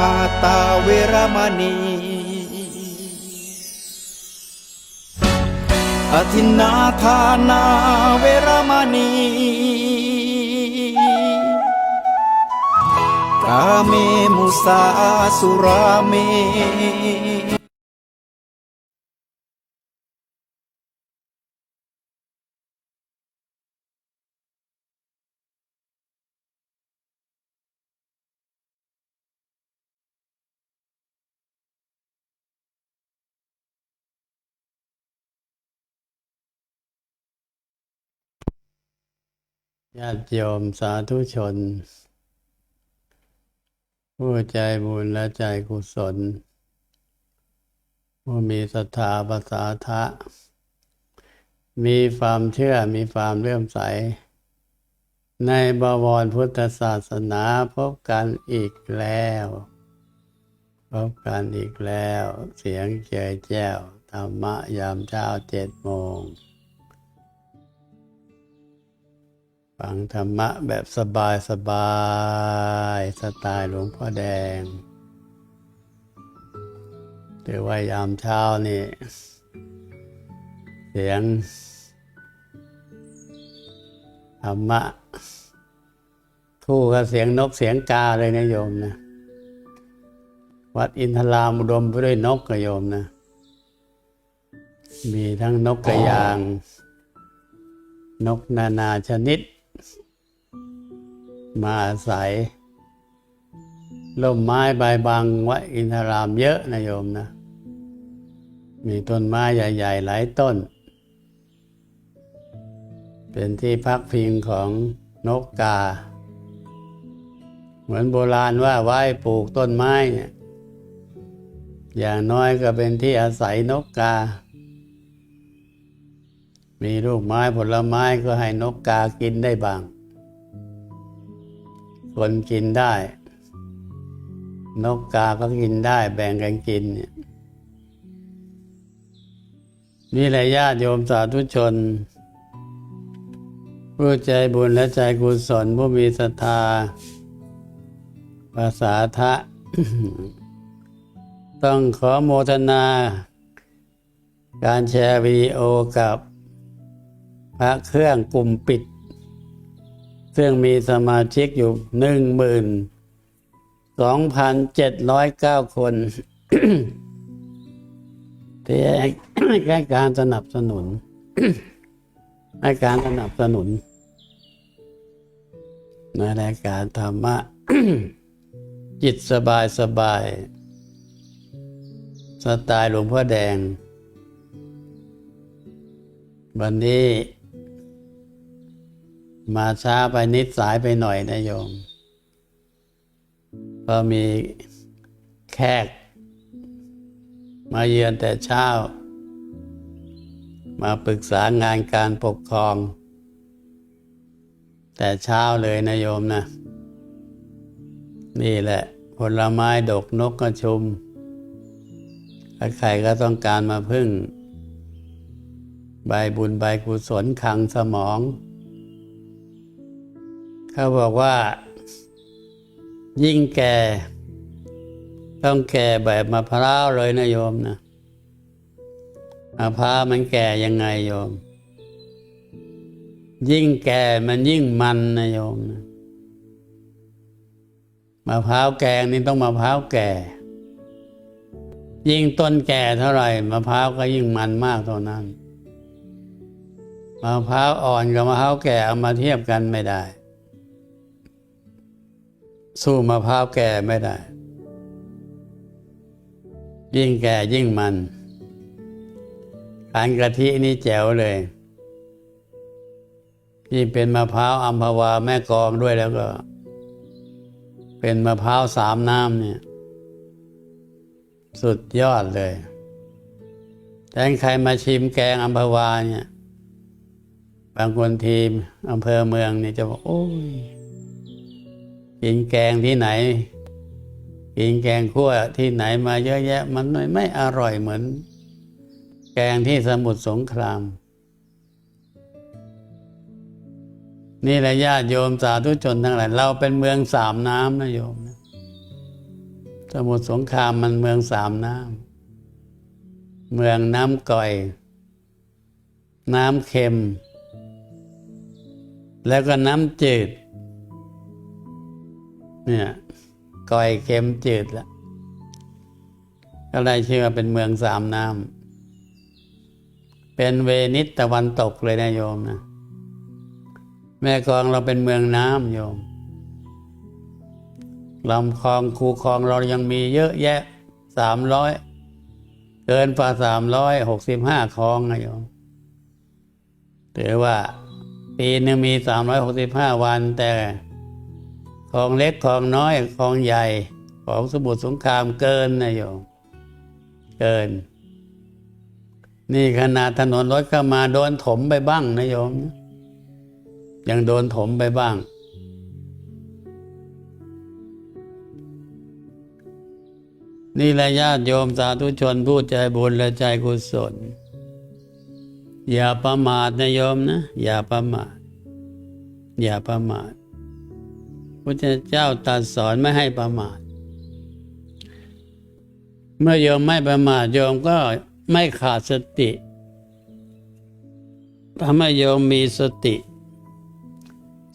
ปาตาเวรมณี อธินนาทานาเวรมณี กาเมมุสาสุราเม ญาติโยมสาธุชน ผู้ใจบุญและใจกุศล ผู้มีศรัทธาภาษาทะ มีความเชื่อมีความเลื่อมใส ในบวรพุทธศาสนาพบกันอีกแล้ว พบกันอีกแล้ว เสียงเจยแจ้วธรรมะยามเช้าเจ็ดโมง ฟังธรรมะแบบสบายสบายสไตล์หลวงพ่อแดงถือว่ายามเช้านี่เสียงธรรมะคู่กับเสียงนกเสียงกาเลยนะโยมนะ วัดอินทรามอุดมไปด้วยนกกระโยมนะ มีทั้งนกกระยาง นกนานาชนิด มาอาศัยร่มไม้ใบบังวัดอินทรามเยอะนะโยมนะ มีต้นไม้ใหญ่ ๆ หลายต้น เป็นที่พักพิงของนกกา เหมือนโบราณว่าไว้ปลูกต้นไม้เนี่ยอย่างน้อยก็เป็นที่อาศัยนกกา มีลูกไม้ผลไม้ก็ให้นกกากินได้บ้าง คนกินได้ นกกาก็กินได้ แบ่งกันกินเนี่ยนี่แหละญาติโยมสาธุชน ผู้ใจบุญและใจกุศลผู้มีศรัทธา ภาษาทะ ต้องขอโมทนา การแชร์วิดีโอกับพระเครื่องกลุ่มปิด ซึ่งมีสมาชิกอยู่หนึ่งหมื่นสองพันเจ็ดร้อยเก้าคนที่ให้การสนับสนุนให้การสนับสนุนในรายการธรรมะ จิตสบายสบาย สไตล์หลวงพ่อแดง วันนี้ มาช้าไปนิดสายไปหน่อยนะโยม ก็มีแขก มาเยือนแต่เช้า มาปรึกษางานการปกครอง แต่เช้าเลยนะโยมนะ นี่แหละผลไม้ดกนกกระชุมใครก็ต้องการมาพึ่ง ใบบุญใบกุศลขังสมอง เขาบอกว่า ยิ่งแก่ ต้องแก่แบบมะพร้าวเลยนะโยมนะมะพร้าวมันแก่ยังไงโยม ยิ่งแก่มันยิ่งมันนะโยมนะมะพร้าวแกงนี่ต้องมะพร้าวแก่ ยิ่งต้นแก่เท่าไหร่มะพร้าวก็ยิ่งมันมากเท่านั้นมะพร้าวอ่อนกับมะพร้าวแก่เอามาเทียบกันไม่ได้ สู้มะพร้าวแก่ไม่ได้ ยิ่งแก่ยิ่งมันการกะทินี่แจ๋วเลย ยิ่งเป็นมะพร้าวอัมพวาแม่กองด้วยแล้วก็ เป็นมะพร้าวสามน้ำเนี่ย สุดยอดเลยแต่ใครมาชิมแกงอัมพวาเนี่ย บางคนทีมอำเภอเมืองนี่จะบอก โอ้ย กินแกงที่ไหน กินแกงคั่วที่ไหนมาเยอะแยะ มันไม่ไม่อร่อยเหมือน แกงที่สมุทรสงคราม นี่แหละญาติโยมสาธุชนทั้งหลายเราเป็นเมืองสามน้ำนะโยมนะสมุทรสงครามมันเมืองสามน้ำเมืองน้ำก่อย น้ำเค็ม แล้วก็น้ำจืด เนี่ยก่อยเค็มจืดละก็เลยชื่อว่าเป็นเมืองสามน้ำเป็นเวนิสตะวันตกเลยนะโยมนะแม่กองเราเป็นเมืองน้ำโยมลำคลองคูคลองเรายังมีเยอะแยะสามร้อยเกินฝ่าสามร้อยหกสิบห้าคลองนะโยมถือว่า ปีหนึงมีสามร้อยหกสิบห้าวันแต่ คลองเล็กคลองน้อยคลองใหญ่ของสมุทรสงครามเกินนะโยมเกิน นี่ขนาดถนนรถเข้ามาโดนถมไปบ้างนะโยม ยังโดนถมไปบ้าง นี่แหละญาติโยมสาธุชนผู้ใจบุญและใจกุศล อย่าประมาทนะโยมนะ อย่าประมาทอย่าประมาท พระเจ้าตรัสสอนไม่ให้ประมาท เมื่อโยมไม่ประมาทโยมก็ไม่ขาดสติทำให้โยมมีสติ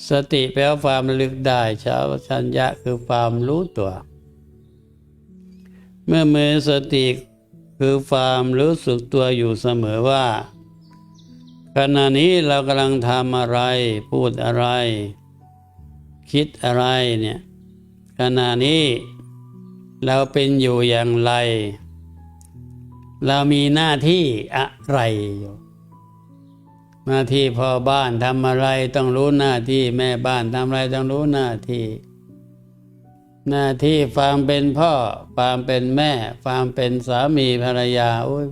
สติแปลว่าความลึกได้ชาวชัญญะคือความรู้ตัว เมื่อมือสติคือความรู้สึกตัวอยู่เสมอว่า ขณะนี้เรากำลังทำอะไรพูดอะไร คิดอะไรเนี่ยขณะนี้เราเป็นอยู่อย่างไร เรามีหน้าที่อะไรอยู่หน้าที่พ่อบ้านทำอะไรต้องรู้หน้าที่แม่บ้านทำอะไรต้องรู้หน้าที่ หน้าที่ความเป็นพ่อความเป็นแม่ความเป็นสามีภรรยาโอ้ย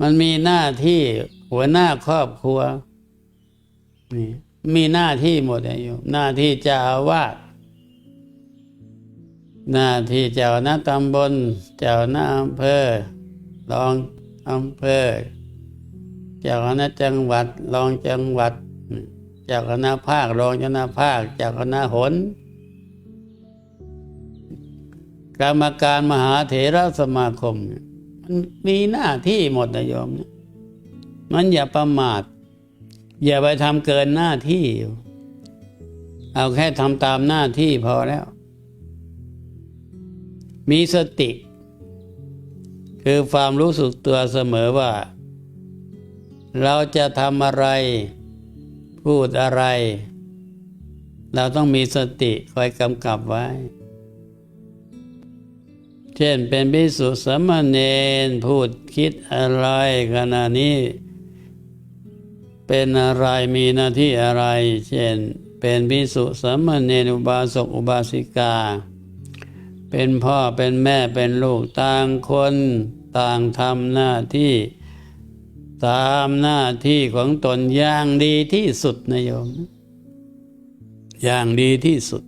มันมีหน้าที่หัวหน้าครอบครัวนี่ มีหน้าที่หมดเลยโยมหน้าที่เจ้าอาวาสหน้าที่เจ้าหน้าตำบล เจ้าหน้าอำเภอรองอำเภอ เจ้าคณะจังหวัดรองจังหวัด เจ้าคณะภาครองเจ้าคณะภาค เจ้าคณะหนกรรมการมหาเถรสมาคม มันมีหน้าที่หมดนะโยม มันอย่าประมาท อย่าไปทำเกินหน้าที่ เอาแค่ทำตามหน้าที่พอแล้ว มีสติ คือความรู้สึกตัวเสมอว่า เราจะทำอะไร พูดอะไร เราต้องมีสติคอยกำกับไว้ เช่นเป็นพิสุสามเณรพูดคิดอะไรขณะนี้ เป็นอะไรมีหน้าที่อะไร เช่น เป็นพิสุสามเณรอุบาสกอุบาสิกา เป็นพ่อเป็นแม่เป็นลูกต่างคนต่างทำหน้าที่ตามหน้าที่ของตนอย่างดีที่สุดนะโยม อย่างดีที่สุด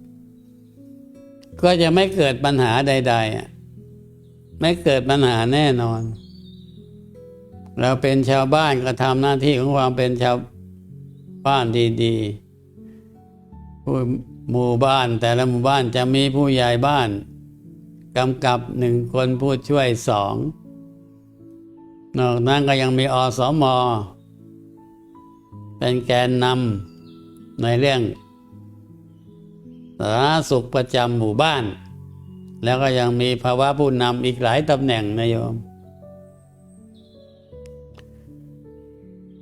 ก็จะไม่เกิดปัญหาใดๆอะไม่เกิดปัญหาแน่นอน เราเป็นชาวบ้านก็ทำหน้าที่ของความเป็นชาวบ้านดีๆผู้หมู่บ้านแต่ละหมู่บ้านจะมีผู้ใหญ่บ้านกำกับหนึ่งคนผู้ช่วยสองนอกนั้นก็ยังมีอสมเป็นแกนนำในเรื่องสาธารณสุขประจำหมู่บ้าน แล้วก็ยังมีภาวะผู้นำอีกหลายตำแหน่งนะโยม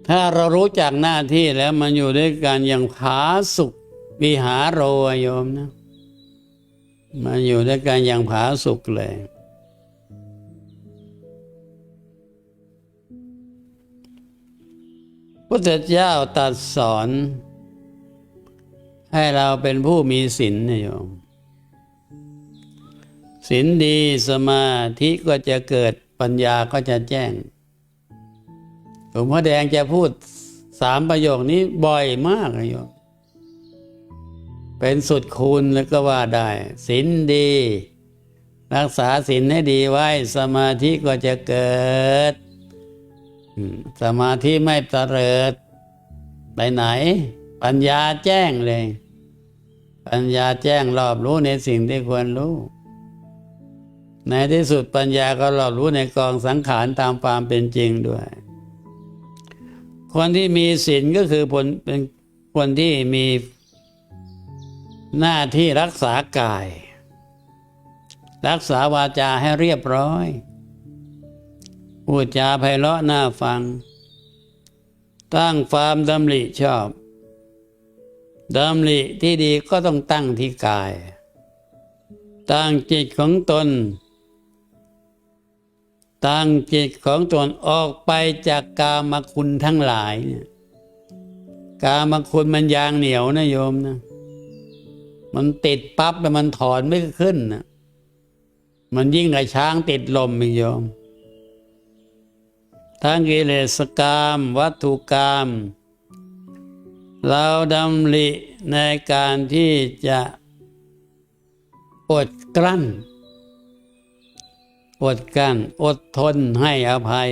ถ้าเรารู้จักหน้าที่แล้วมันอยู่ด้วยกันอย่างผาสุขวิหารโรโยมนะ มันอยู่ด้วยกันอย่างผาสุกเลย พุทธเจ้าตรัสสอน ให้เราเป็นผู้มีศีลนะโยมศีลดีสมาธิก็จะเกิดปัญญาก็จะแจ้ง ลวงพ่อแดงจะพูดสามประโยคนี้บ่อยมากนะโยมเป็นสุดคูณแล้วก็ว่าได้ศีลดี รักษาศีลให้ดีไว้ สมาธิก็จะเกิด สมาธิไม่เตริด ไปไหน ปัญญาแจ้งเลย ปัญญาแจ้งรอบรู้ในสิ่งที่ควรรู้ ในที่สุดปัญญาก็รอบรู้ในกองสังขารตามความเป็นจริงด้วย คนที่มีศีลก็คือคนเป็นคนที่มีหน้าที่รักษากาย รักษาวาจาให้เรียบร้อยพูดจาไพเราะน่าฟัง ตั้งความดำริชอบดำริที่ดีก็ต้องตั้งที่กาย ตั้งจิตของตน ตั้งจิตของตนออกไปจากกามคุณทั้งหลายเนี่ยกามคุณมันยางเหนียวนะโยมนะมันติดปั๊บแล้วมันถอนไม่ขึ้นนะมันยิ่งกับช้างติดลมอีกโยม ทั้งกิเลสกรรมวัตถุกรรมเราดำริในการที่จะอดกลั้น อดกั้นอดทนให้อภัย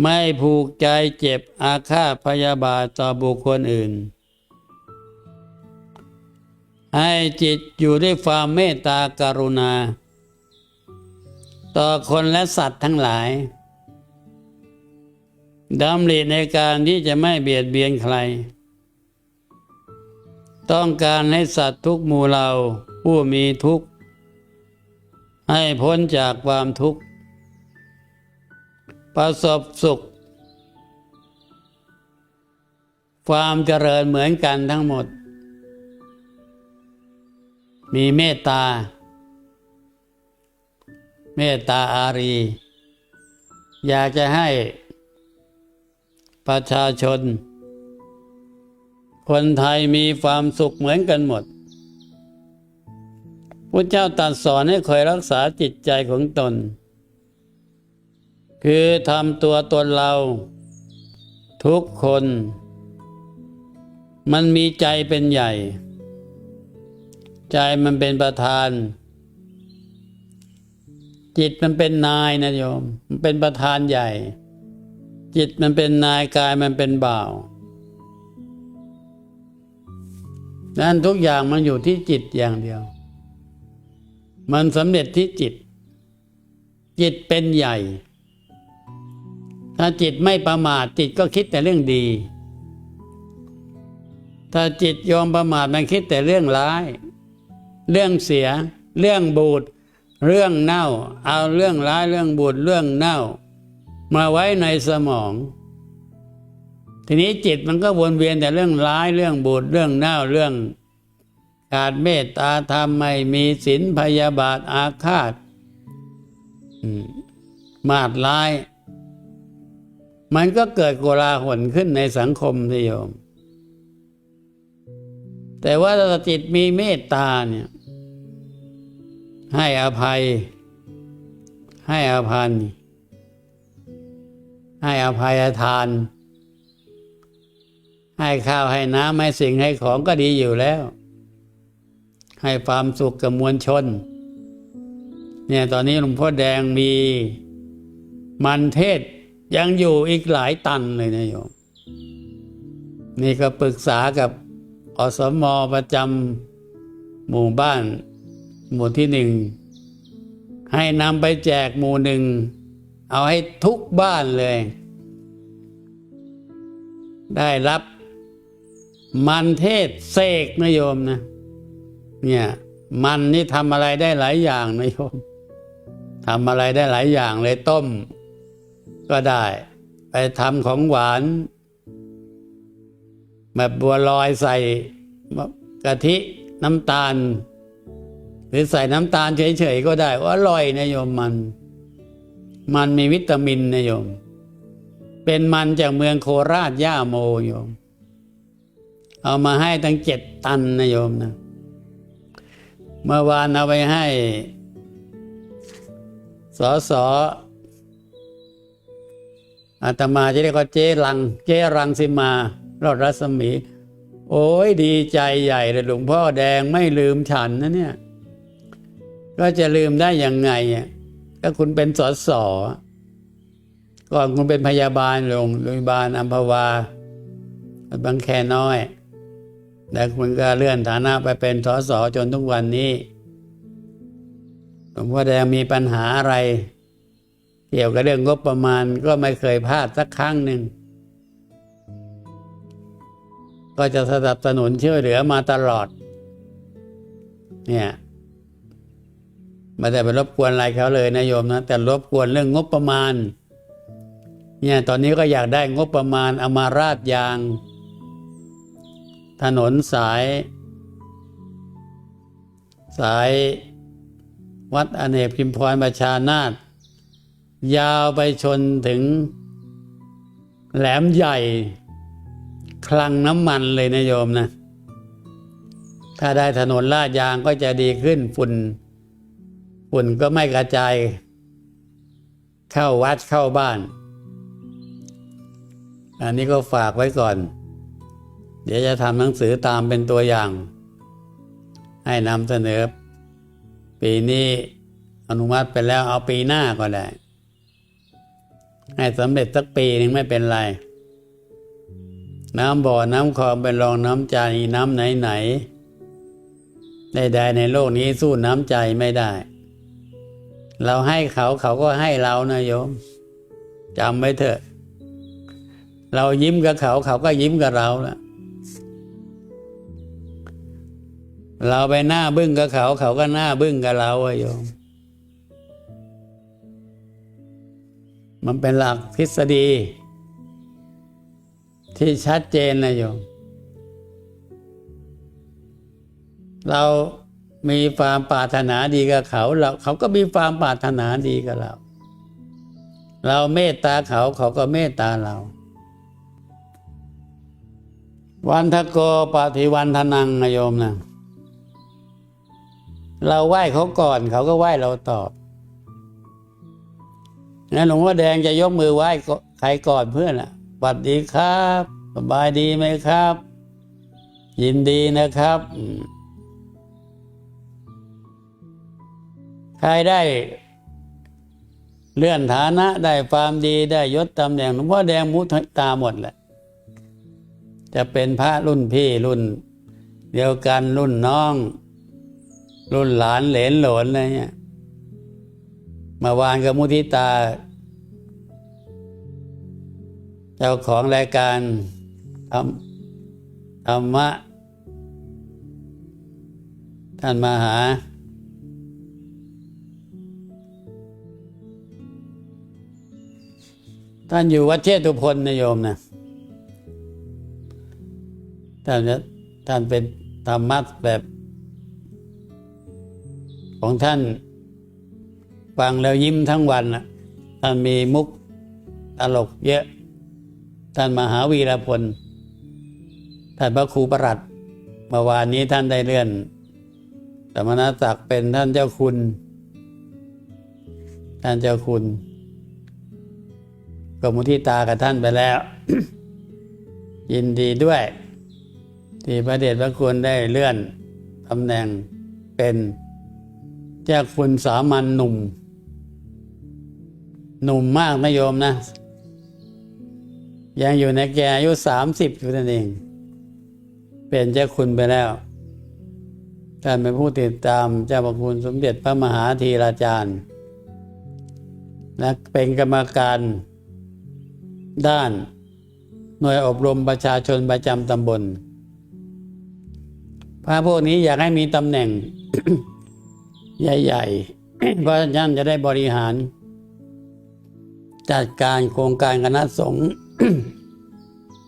ไม่ผูกใจเจ็บอาฆาตพยาบาทต่อบุคคลอื่น ให้จิตอยู่ด้วยความเมตตากรุณา ต่อคนและสัตว์ทั้งหลายดำริในการที่จะไม่เบียดเบียนใคร ต้องการให้สัตว์ทุกหมู่เหล่าผู้มีทุกข์ ให้พ้นจากความทุกข์ ประสบสุข ความเจริญเหมือนกันทั้งหมด มีเมตตา เมตตาอารี อยากจะให้ประชาชน คนไทยมีความสุขเหมือนกันหมด พระเจ้าตรัสสอนให้คอยรักษาจิตใจของตน คือทำตัวตนเรา ทุกคน มันมีใจเป็นใหญ่ ใจมันเป็นประธาน จิตมันเป็นนายนะโยม มันเป็นประธานใหญ่ จิตมันเป็นนายกายมันเป็นบ่าวนั้นทุกอย่างมันอยู่ที่จิตอย่างเดียว มันสำเร็จที่จิต จิตเป็นใหญ่ ถ้าจิตไม่ประมาทจิตก็คิดแต่เรื่องดี ถ้าจิตยอมประมาทมันคิดแต่เรื่องร้าย เรื่องเสีย เรื่องบูดเรื่องเน่า เอาเรื่องร้ายเรื่องบูดเรื่องเน่า มาไว้ในสมอง ทีนี้จิตมันก็วนเวียนแต่เรื่องร้ายเรื่องบูดเรื่องเน่าเรื่อง ขาดเมตตาธรรมไม่มีศีลพยาบาทอาฆาตมาดร้าย มันก็เกิดโกลาหลขึ้นในสังคมทีโยม แต่ว่าถ้าจิตมีเมตตาเนี่ย ให้อภัย ให้อภัยให้อภัยทาน ให้ข้าวให้น้ำให้สิ่งให้ของก็ดีอยู่แล้ว ให้ความสุขกับมวลชน เนี่ยตอนนี้หลวงพ่อแดงมีมันเทศยังอยู่อีกหลายตันเลยนะโยม นี่ก็ปรึกษากับอสมประจำหมู่บ้าน หมู่ที่หนึ่ง ให้นำไปแจกหมู่หนึ่ง เอาให้ทุกบ้านเลย ได้รับมันเทศเสกนะโยมนะ เนี่ยมันนี่ทำอะไรได้หลายอย่างนะโยมทำอะไรได้หลายอย่างเลยต้ม ก็ได้ ไปทำของหวาน แบบบัวลอยใส่กะทิน้ำตาล หรือใส่น้ำตาลเฉยๆก็ได้อร่อยนะโยมมัน มันมีวิตามินนะโยม เป็นมันจากเมืองโคราชย่าโมโยม เอามาให้ตั้งเจ็ดตันนะโยมนะ เมื่อวานเอาไปให้ สอสออาตมาจะเรียกว่าเจรัง เจรังสิมารอดรัศมี โอ้ยดีใจใหญ่เลยหลวงพ่อแดงไม่ลืมฉันนะเนี่ย ก็จะลืมได้ยังไงอะก็คุณเป็นสอสอก่อนคุณเป็นพยาบาลโรงพยาบาลอัมพวาบางแคน้อย แล้วคุณก็เลื่อนฐานะไปเป็นสสจนทุกวันนี้หลวงพ่อแดงมีปัญหาอะไร เกี่ยวกับเรื่องงบประมาณก็ไม่เคยพลาดสักครั้งหนึ่ง ก็จะสนับสนุนช่วยเหลือมาตลอด เนี่ยไม่ได้ไปรบกวนอะไรเขาเลยนะโยมนะแต่รบกวนเรื่องงบประมาณ เนี่ยตอนนี้ก็อยากได้งบประมาณเอามาราดยาง ถนนสาย สายวัดอเนกพิมพรประชานาตยาวไปชนถึง แหลมใหญ่ คลังน้ำมันเลยนะโยมนะ ถ้าได้ถนนลาดยางก็จะดีขึ้นฝุ่น ฝุ่นก็ไม่กระจาย เข้าวัดเข้าบ้าน อันนี้ก็ฝากไว้ก่อน เดี๋ยวจะทำหนังสือตามเป็นตัวอย่าง ให้นำเสนอ ปีนี้อนุมัติไปแล้วเอาปีหน้าก็ได้ ให้สำเร็จสักปีหนึ่งไม่เป็นไร น้ำบ่อน้ำคลองเป็นรองน้ำใจน้ำไหนไหนใดๆในโลกนี้สู้น้ำใจไม่ได้ เราให้เขาเขาก็ให้เรานะโยมจำไว้เถอะ เรายิ้มกับเขาเขาก็ยิ้มกับเราละ เราไปหน้าบึ้งกับเขา เขาก็หน้าบึ้งกับเราอะโยม มันเป็นหลักทฤษฎี ที่ชัดเจนนะโยม เรามีความปรารถนาดีกับเขาเราเขาก็มีความปรารถนาดีกับเรา เราเมตตาเขาเขาก็เมตตาเรา วันทโกปฏิวันทนังนะโยมนะ เราไหว้เขาก่อนเขาก็ไหว้เราตอบนะหลวงพ่อแดงจะยกมือไหว้ใครก่อนเพื่อนอะสวัสดีครับ สบายดีไหมครับ ยินดีนะครับ ใครได้เลื่อนฐานะได้ความดีได้ยศตำแหน่งหลวงพ่อแดงมุตาหมดแหละ จะเป็นพระรุ่นพี่รุ่น เดียวกันรุ่นน้อง รุ่นหลานเหลนหลนอะไรเงี้ยมาวานกับมุทิตา เจ้าของรายการธรรมธรรมะ ท่านมาหา ท่านอยู่วัดเชตุพนนะโยมนะท่านจะท่านเป็นธรรมะแบบ ของท่านฟังแล้วยิ้มทั้งวันน่ะท่านมีมุกตลกเยอะ ท่านมหาวีรพล ท่านพระครูประหลัดเมื่อวานนี้ท่านได้เลื่อน สมณศักดิ์เป็นท่านเจ้าคุณ ท่านเจ้าคุณก็มุทิตากับท่านไปแล้ว ยินดีด้วย ที่พระเดชพระคุณได้เลื่อนตำแหน่งเป็น จ้าคุณสามัญหนุ่ม หนุ่มมากนะโยมนะ ยังอยู่ในแก่อายุสามสิบอยู่นั่นเอง เป็นเจ้าคุณไปแล้วท่านเป็นผู้ติดตามเจ้าพระคุณสมเด็จพระมหาธีราจารย์และเป็นกรรมการด้านหน่วยอบรมประชาชนประจำตำบล พระพวกนี้อยากให้มีตำแหน่ง ใหญ่ๆ เพราะท่านจะได้บริหาร จัดการโครงการคณะสงฆ์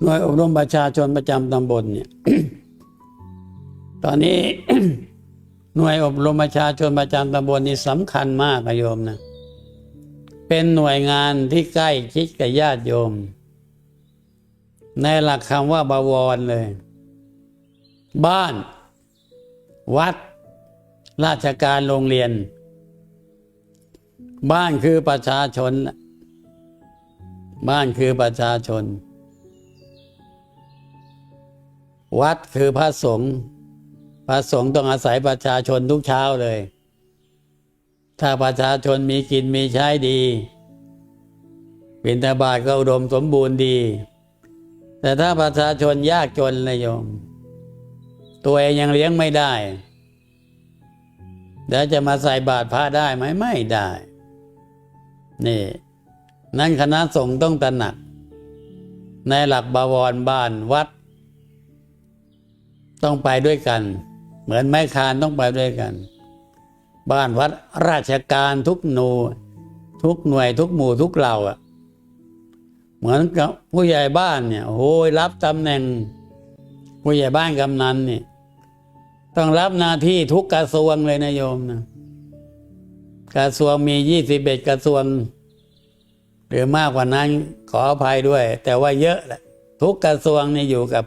หน่วยอบรมประชาชนประจำตำบลเนี่ยตอนนี้หน่วยอบรมประชาชนประจำตำบลนี่สำคัญมากอะโยมนะ เป็นหน่วยงานที่ใกล้ชิดกับญาติโยม ในหลักคำว่าบวรเลย บ้าน วัด ราชการโรงเรียน บ้านคือประชาชน บ้านคือประชาชน วัดคือพระสงฆ์พระสงฆ์ต้องอาศัยประชาชนทุกเช้าเลย ถ้าประชาชนมีกินมีใช้ดีบิณฑบาตก็อุดมสมบูรณ์ดี แต่ถ้าประชาชนยากจนเลยโยม ตัวเองยังเลี้ยงไม่ได้ แล้วจะมาใส่บาตรพระได้ไหมไม่ได้ นี่ นั่นคณะสงฆ์ต้องตระหนัก ในหลักบวรบ้านวัด ต้องไปด้วยกัน เหมือนไม้คานต้องไปด้วยกัน บ้านวัดราชการทุกหนูทุกหน่วยทุกหมู่ทุกเหล่าอะ เหมือนกับผู้ใหญ่บ้านเนี่ยโอ้โหรับตำแหน่ง ผู้ใหญ่บ้านกำนันเนี่ย ต้องรับหน้าที่ทุกกระทรวงเลยนะโยมนะกระทรวงมียี่สิบเอ็ดกระทรวงหรือมากกว่านั้นขออภัยด้วย แต่ว่าเยอะแหละ ทุกกระทรวงนี่อยู่กับ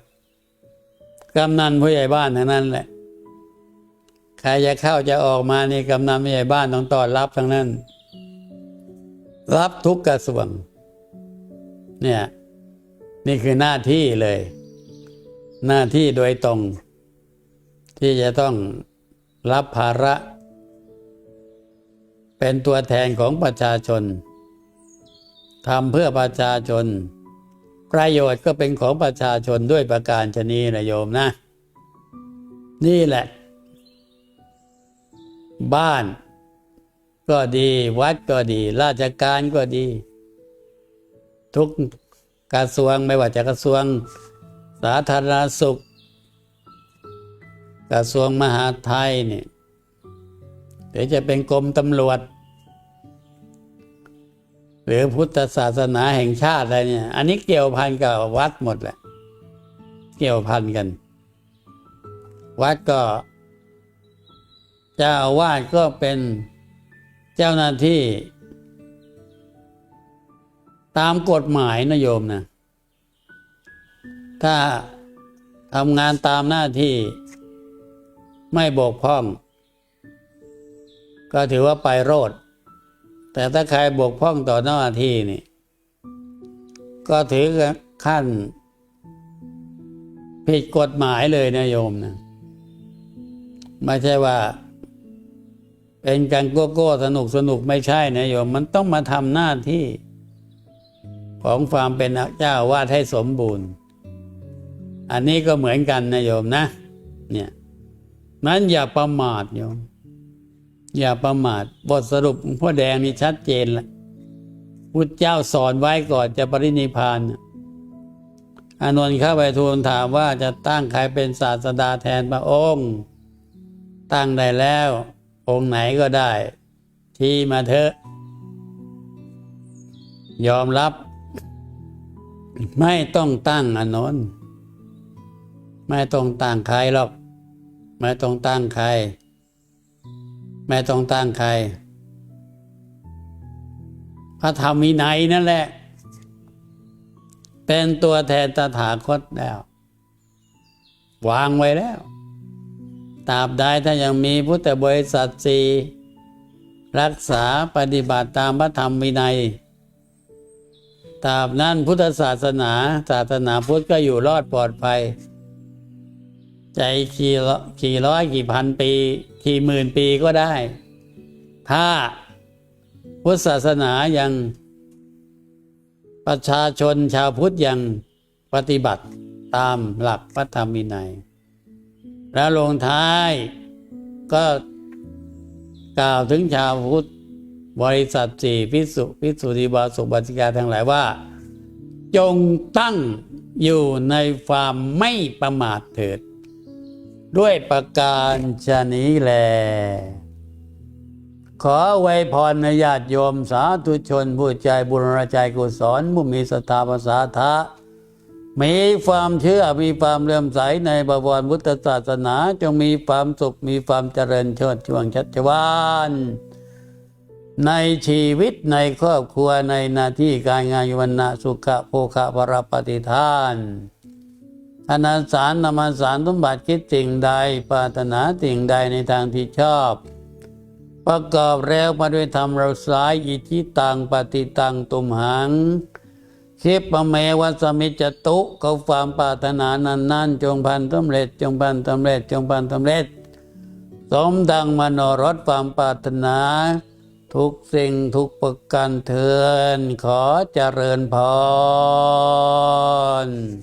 กำนันผู้ใหญ่บ้านทั้งนั้นแหละใครจะเข้าจะออกมานี่กำนันผู้ใหญ่บ้านต้องต้อนรับทั้งนั้น รับทุกกระทรวง เนี่ย นี่คือหน้าที่เลย หน้าที่โดยตรง ที่จะต้องรับภาระ เป็นตัวแทนของประชาชนทำเพื่อประชาชน ประโยชน์ก็เป็นของประชาชนด้วยประการชนีนะโยมนะ นี่แหละ บ้านก็ดีวัดก็ดี ราชการก็ดี ทุกกระทรวงไม่ว่าจะกระทรวงสาธารณสุข กระทรวงมหาดไทยเนี่ยหรือจะเป็นกรมตำรวจ หรือพุทธศาสนาแห่งชาติอะไรเนี่ย อันนี้เกี่ยวพันกับวัดหมดแหละ เกี่ยวพันกัน วัดก็เจ้าอาวาสก็เป็นเจ้าหน้าที่ ตามกฎหมายนะโยมนะ ถ้าทำงานตามหน้าที่ ไม่บกพร่อง ก็ถือว่าไปโรดแต่ถ้าใครบกพร่องต่อหน้าที่นี่ ก็ถือขั้น ผิดกฎหมายเลยนะโยมนะไม่ใช่ว่า เป็นการโก้โก้สนุกสนุกไม่ใช่นะโยม มันต้องมาทำหน้าที่ ของความเป็นเจ้าอาวาดให้สมบูรณ์ อันนี้ก็เหมือนกันนะโยมนะ เนี่ย นั้นอย่าประมาทโยมอย่าประมาทบทสรุปพ่อแดงนี่ชัดเจนละพุทธเจ้าสอนไว้ก่อนจะปรินิพานอานนท์เข้าไปทูลถามว่าจะตั้งใครเป็นศาสดาแทนพระองค์ ตั้งได้แล้ว องค์ไหนก็ได้ ที่มาเถอะ ยอมรับ ไม่ต้องตั้งอานนท์ไม่ต้องตั้งใครหรอก ไม่ต้องตั้งใคร ไม่ต้องตั้งใคร พระธรรมวินัยนั่นแหละ เป็นตัวแทนตถาคตแล้ว วางไว้แล้วตราบใดถ้ายังมีพุทธบริษัทสีรักษาปฏิบัติตามพระธรรมวินัยตราบนั้นพุทธศาสนา ศาสนาพุทธก็อยู่รอดปลอดภัย ใจกี่ร้อยกี่ร้อยกี่พันปี กี่หมื่นปีก็ได้ ถ้าพุทธศาสนายังประชาชนชาวพุทธยังปฏิบัติตามหลักพระธรรมวินัย แล้วลงท้ายก็กล่าวถึงชาวพุทธบริษัทสี่พิสุพิสุธิบาสุบัติกาทั้งหลายว่า จงตั้งอยู่ในความไม่ประมาทเถิด ด้วยประการชนี้แล ขอไวยพรในญาติโยมสาธุชน ผู้ใจบุญใจกุศลผู้มีศรัทธาภาษาทะมีความเชื่อมีความเลื่อมใสในบวรพุทธศาสนา จงมีความสุขมีความเจริญเชิดช่วงชัชวานในชีวิตในครอบครัวในหน้าที่การงานยวันนะสุขะโภคะปรปฏิทาน อนันสารนามสารสมบัติคิดสิ่งใดปรารถนาสิ่งใดในทางที่ชอบ ประกอบแล้วมาด้วยธรรมเราสายอิทิตังปฏิตังตุมหังคิปะเมวัสมิจตุเขาความปรารถนานั้นนั่นจงพันสำเร็จ จงพันสำเร็จ จงพันสำเร็จ สมดังมโนรสความปรารถนา ทุกสิ่งทุกประการเทินขอเจริญพร